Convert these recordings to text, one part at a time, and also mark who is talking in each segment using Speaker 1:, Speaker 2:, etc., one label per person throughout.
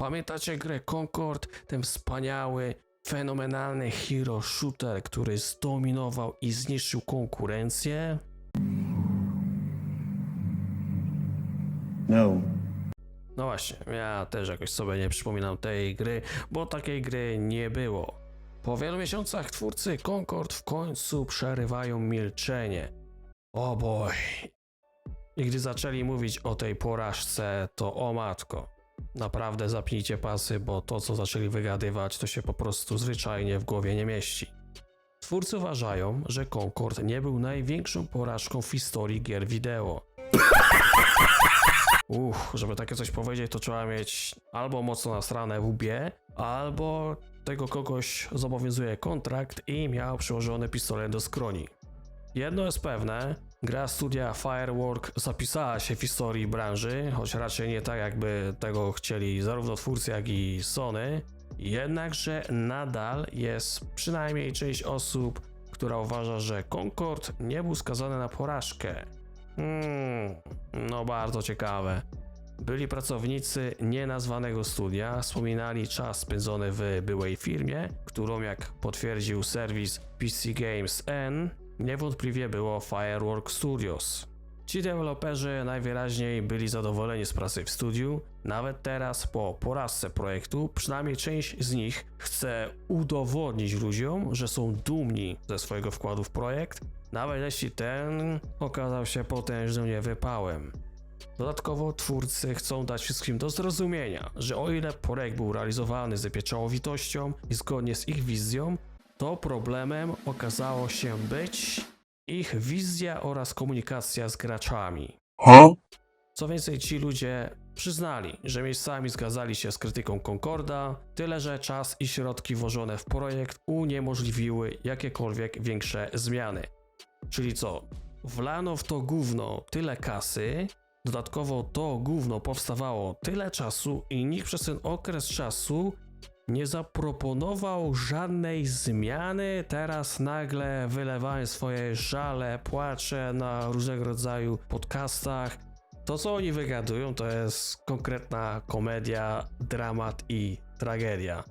Speaker 1: Pamiętacie grę Concord? Ten wspaniały, fenomenalny hero shooter, który zdominował i zniszczył konkurencję?
Speaker 2: No.
Speaker 1: No właśnie, ja też jakoś sobie nie przypominam tej gry, bo takiej gry nie było. Po wielu miesiącach twórcy Concord w końcu przerywają milczenie. O boj. I gdy zaczęli mówić o tej porażce, to o matko. Naprawdę zapnijcie pasy, bo to co zaczęli wygadywać, to się po prostu zwyczajnie w głowie nie mieści. Twórcy uważają, że Concord nie był największą porażką w historii gier wideo. Uff, żeby takie coś powiedzieć, to trzeba mieć albo mocno nasrane w łbie, albo tego kogoś zobowiązuje kontrakt i miał przyłożony pistolet do skroni. Jedno jest pewne, gra studia Firework zapisała się w historii branży, choć raczej nie tak jakby tego chcieli zarówno twórcy jak i Sony, jednakże nadal jest przynajmniej część osób, która uważa, że Concord nie był skazany na porażkę. Hmm, no bardzo ciekawe. Byli pracownicy nienazwanego studia, wspominali czas spędzony w byłej firmie, którą jak potwierdził serwis PC Games N, niewątpliwie było Firework Studios. Ci deweloperzy najwyraźniej byli zadowoleni z pracy w studiu, nawet teraz po porażce projektu, przynajmniej część z nich chce udowodnić ludziom, że są dumni ze swojego wkładu w projekt, nawet jeśli ten okazał się potężnym niewypałem. Dodatkowo twórcy chcą dać wszystkim do zrozumienia, że o ile projekt był realizowany z pieczołowitością i zgodnie z ich wizją, to problemem okazało się być ich wizja oraz komunikacja z graczami. Co więcej, ci ludzie przyznali, że miejscami zgadzali się z krytyką Concorda, tyle że czas i środki włożone w projekt uniemożliwiły jakiekolwiek większe zmiany. Czyli co? Wlano w to gówno tyle kasy, dodatkowo to gówno powstawało tyle czasu i nikt przez ten okres czasu nie zaproponował żadnej zmiany. Teraz nagle wylewają swoje żale, płacze na różnego rodzaju podcastach. To, co oni wygadują, to jest konkretna komedia, dramat i tragedia.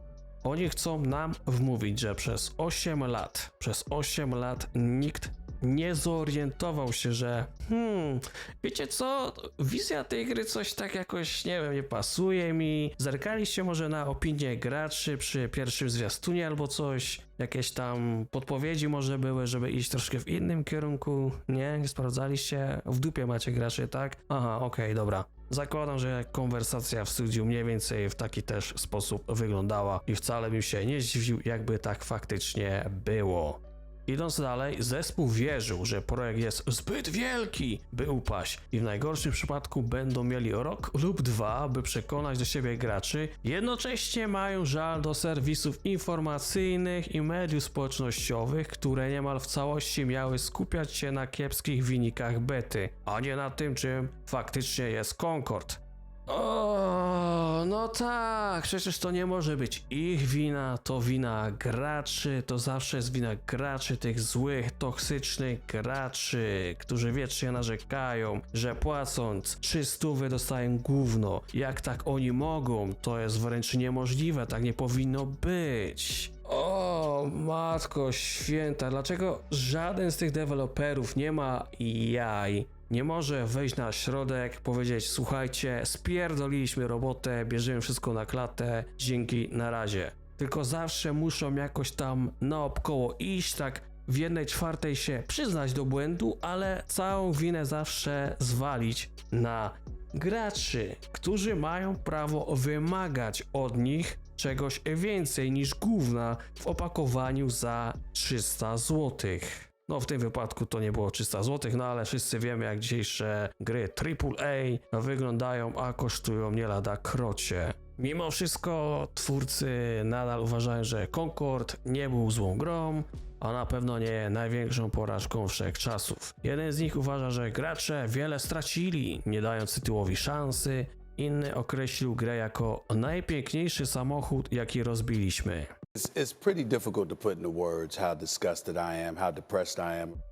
Speaker 1: Oni chcą nam wmówić, że przez 8 lat, przez 8 lat nikt nie zorientował się, że hmm, wiecie co, wizja tej gry coś tak jakoś, nie wiem, nie pasuje mi. Zerkaliście może na opinię graczy przy pierwszym zwiastunie albo coś, jakieś tam podpowiedzi może były, żeby iść troszkę w innym kierunku, nie? Nie sprawdzaliście? W dupie macie graczy, tak? Aha, okej, dobra. Zakładam, że konwersacja w studiu mniej więcej w taki też sposób wyglądała i wcale bym się nie zdziwił, jakby tak faktycznie było. Idąc dalej, zespół wierzył, że projekt jest zbyt wielki, by upaść i w najgorszym przypadku będą mieli rok lub dwa, by przekonać do siebie graczy. Jednocześnie mają żal do serwisów informacyjnych i mediów społecznościowych, które niemal w całości miały skupiać się na kiepskich wynikach bety, a nie na tym, czym faktycznie jest Concord. O, no tak, przecież to nie może być ich wina, to wina graczy, to zawsze jest wina graczy, tych złych, toksycznych graczy, którzy wiecznie narzekają, że płacąc 300 dostają gówno. Jak tak oni mogą? To jest wręcz niemożliwe, tak nie powinno być. O, matko święta, dlaczego żaden z tych deweloperów nie ma jaj? Nie może wejść na środek, powiedzieć: Słuchajcie, spierdoliliśmy robotę, bierzemy wszystko na klatę, dzięki, na razie. Tylko zawsze muszą jakoś tam naokoło iść, tak w jednej czwartej się przyznać do błędu, ale całą winę zawsze zwalić na graczy, którzy mają prawo wymagać od nich czegoś więcej niż gówna w opakowaniu za 300 złotych. No w tym wypadku to nie było 300 zł, no ale wszyscy wiemy jak dzisiejsze gry AAA wyglądają, a kosztują nie lada krocie. Mimo wszystko twórcy nadal uważają, że Concord nie był złą grą, a na pewno nie największą porażką wszechczasów. Jeden z nich uważa, że gracze wiele stracili, nie dając tytułowi szansy, inny określił grę jako najpiękniejszy samochód, jaki rozbiliśmy.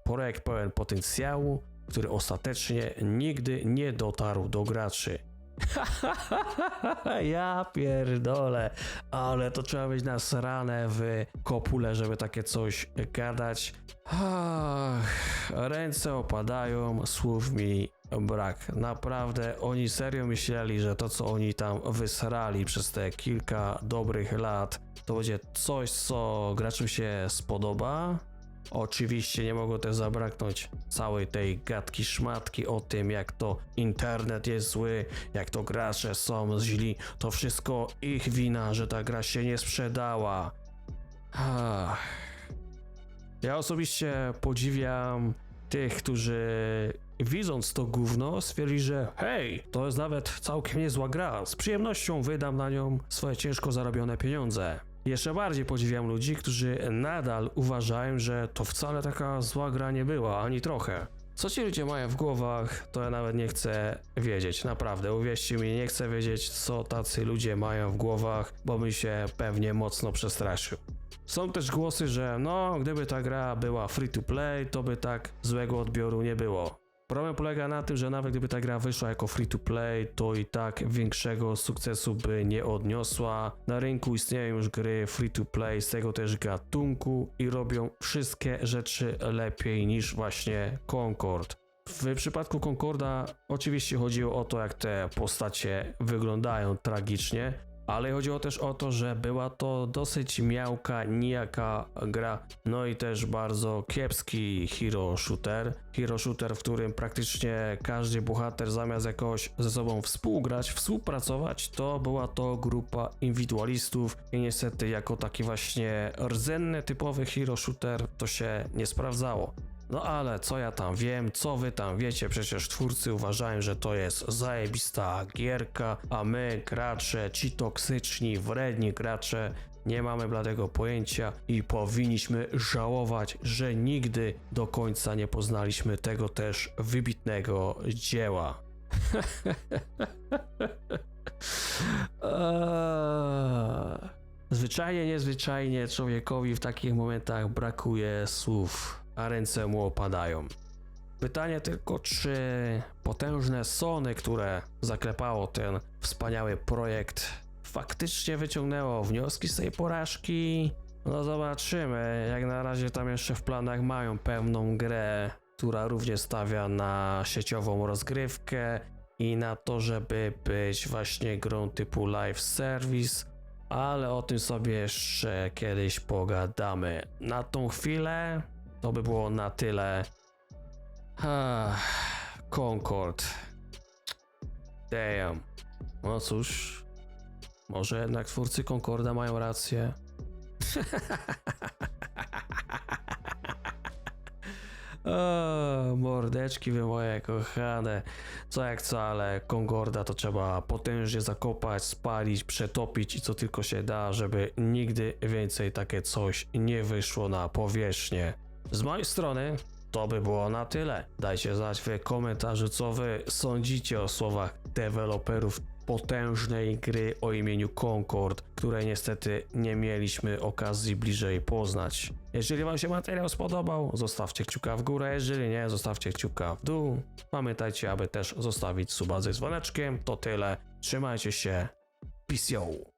Speaker 1: Projekt pełen potencjału, który ostatecznie nigdy nie dotarł do graczy. ja pierdolę, ale to trzeba być nasrane w kopule, żeby takie coś gadać. Ach, ręce opadają, słów mi brak. Naprawdę, oni serio myśleli, że to, co oni tam wysrali przez te kilka dobrych lat, to będzie coś, co graczom się spodoba. Oczywiście nie mogło też zabraknąć całej tej gadki szmatki o tym, jak to internet jest zły, jak to gracze są źli. To wszystko ich wina, że ta gra się nie sprzedała. Ja osobiście podziwiam tych, którzy widząc to gówno stwierdzili, że hej, to jest nawet całkiem niezła gra, z przyjemnością wydam na nią swoje ciężko zarobione pieniądze. Jeszcze bardziej podziwiam ludzi, którzy nadal uważają, że to wcale taka zła gra nie była, ani trochę. Co ci ludzie mają w głowach, to ja nawet nie chcę wiedzieć, naprawdę. Uwierzcie mi, nie chcę wiedzieć, co tacy ludzie mają w głowach, bo bym się pewnie mocno przestraszył. Są też głosy, że no, gdyby ta gra była free to play, to by tak złego odbioru nie było. Problem polega na tym, że nawet gdyby ta gra wyszła jako free to play, to i tak większego sukcesu by nie odniosła. Na rynku istnieją już gry free to play z tego też gatunku i robią wszystkie rzeczy lepiej niż właśnie Concord. W przypadku Concorda oczywiście chodziło o to, jak te postacie wyglądają tragicznie, ale chodziło też o to, że była to dosyć miałka, nijaka gra, no i też bardzo kiepski hero shooter. Hero shooter, w którym praktycznie każdy bohater zamiast jakoś ze sobą współgrać, współpracować, to była to grupa indywidualistów i niestety jako taki właśnie rdzenny, typowy hero shooter to się nie sprawdzało. No ale co ja tam wiem, co wy tam wiecie, przecież twórcy uważają, że to jest zajebista gierka, a my gracze, ci toksyczni, wredni gracze, nie mamy bladego pojęcia i powinniśmy żałować, że nigdy do końca nie poznaliśmy tego też wybitnego dzieła. Eee. Zwyczajnie, niezwyczajnie człowiekowi w takich momentach brakuje słów, a ręce mu opadają. Pytanie tylko, czy potężne Sony, które zaklepało ten wspaniały projekt, faktycznie wyciągnęło wnioski z tej porażki? No zobaczymy. Jak na razie tam jeszcze w planach mają pewną grę, która również stawia na sieciową rozgrywkę i na to, żeby być właśnie grą typu live service, ale o tym sobie jeszcze kiedyś pogadamy. Na tą chwilę to by było na tyle. Concord. Damn. No cóż, może jednak twórcy Concorda mają rację. O, mordeczki wy moje kochane. Co jak co, ale Concorda to trzeba potężnie zakopać, spalić, przetopić i co tylko się da, żeby nigdy więcej takie coś nie wyszło na powierzchnię. Z mojej strony to by było na tyle. Dajcie znać w komentarzu, co wy sądzicie o słowach deweloperów potężnej gry o imieniu Concord, której niestety nie mieliśmy okazji bliżej poznać. Jeżeli Wam się materiał spodobał, zostawcie kciuka w górę, jeżeli nie, zostawcie kciuka w dół. Pamiętajcie, aby też zostawić suba ze dzwoneczkiem. To tyle. Trzymajcie się. Peace.